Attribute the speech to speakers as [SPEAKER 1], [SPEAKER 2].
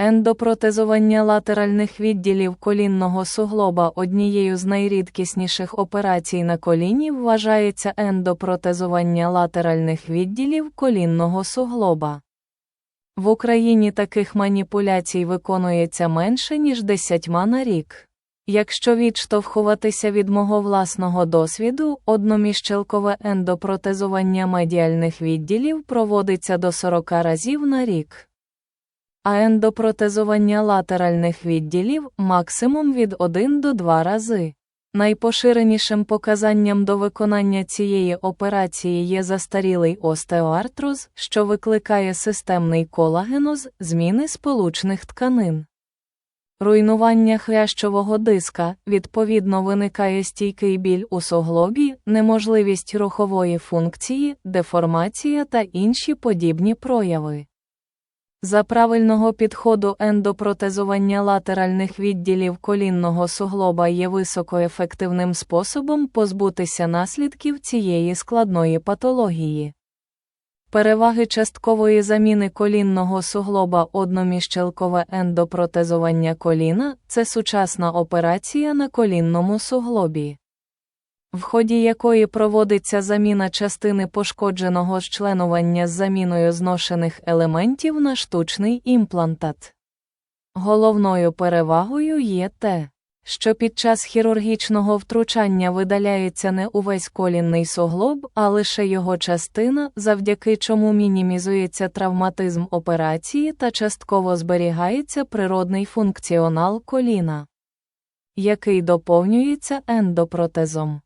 [SPEAKER 1] Ендопротезування латеральних відділів колінного суглоба однією з найрідкісніших операцій на коліні вважається ендопротезування латеральних відділів колінного суглоба. В Україні таких маніпуляцій виконується менше, ніж десятьма на рік. Якщо відштовхуватися від мого власного досвіду, одноміщелкове ендопротезування медіальних відділів проводиться до 40 разів на рік а ендопротезування латеральних відділів максимум від 1 до 2 рази. Найпоширенішим показанням до виконання цієї операції є застарілий остеоартроз, що викликає системний колагеноз, зміни сполучних тканин. Руйнування хрящового диска, відповідно виникає стійкий біль у суглобі, неможливість рухової функції, деформація та інші подібні прояви. За правильного підходу ендопротезування латеральних відділів колінного суглоба є високоефективним способом позбутися наслідків цієї складної патології. Переваги часткової заміни колінного суглоба одноміщелкове ендопротезування коліна це сучасна операція на колінному суглобі в ході якої проводиться заміна частини пошкодженого зчленування з заміною зношених елементів на штучний імплантат. Головною перевагою є те, що під час хірургічного втручання видаляється не увесь колінний суглоб, а лише його частина, завдяки чому мінімізується травматизм операції та частково зберігається природний функціонал коліна, який доповнюється ендопротезом.